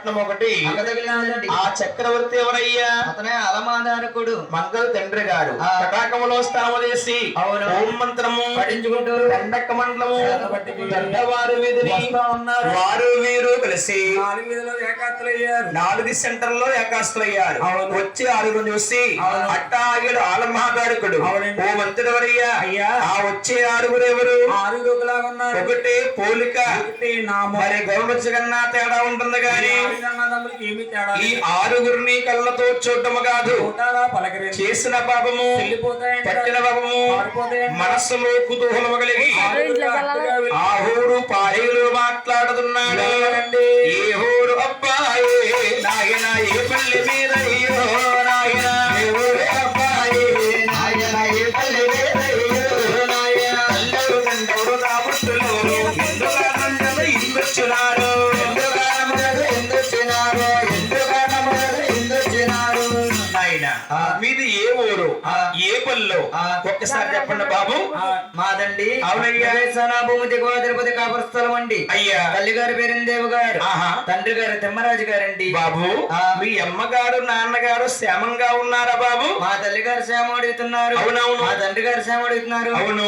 పట్నం ఒకటి ఆ చక్రవర్తి ఎవరయ్యా అతనే అలమాదారకుడు మంగళ తండ్రి గారు. కటాకములో స్థానం చేసి. ఓం మంత్రము పఠించుకుంటూ దండక మండలము పెద్దవారు వీధిని ఉన్నారు. వారు వీరు కలిసి నాలుగు వీధిలో ఏకాత్తులయ్యారు నాలుగు సెంటర్లో ఏకాస్తులయ్యారు. వచ్చి ఆరుగురు చూసి. అట్టాగిడు ఆలమహాగారుకుడు అవునండి. ఓ మంత్రుడు ఎవరయ్యా అయ్యా. ఆ వచ్చే ఆరుగురు ఎవరు? ఉన్నారు. ఒకటే పోలిక. ఒకటి నామం. మరి గౌరవ కన్నా తేడా ఉంటుంది గాని అన్నదమ్ములకి ఏమీ తేడా ఈ ఆరుగురిని కళ్ళతో చూడటము కాదు. చేసిన పాపము పట్టిన పాపము. మనస్సులో కుతూహలము కలిగి ఆరుగురు అట్టుగా వెళ్ళి- ఆ ఊరు పాడేలు మాట్లాడుతున్నాడు. మీది ఏ ఊరు. ఏ పల్లె. ఒక్కసారి చెప్పండి బాబు మాదండి అవునయ్యా. భూమి దిగువ తిరుపతి కాపుర స్థలం అండి అయ్యా తల్లి గారి పేరుందేవు గారు ఆహా. తండ్రి గారు తిమ్మరాజు గారండి బాబు ఆ. మీ అమ్మగారు నాన్నగారు క్షేమంగా ఉన్నారా బాబు మా తల్లి గారు శ్యామ అడుగుతున్నారు అవునవును. మా తండ్రి గారు శ్యామ అడుగుతున్నారు అవును.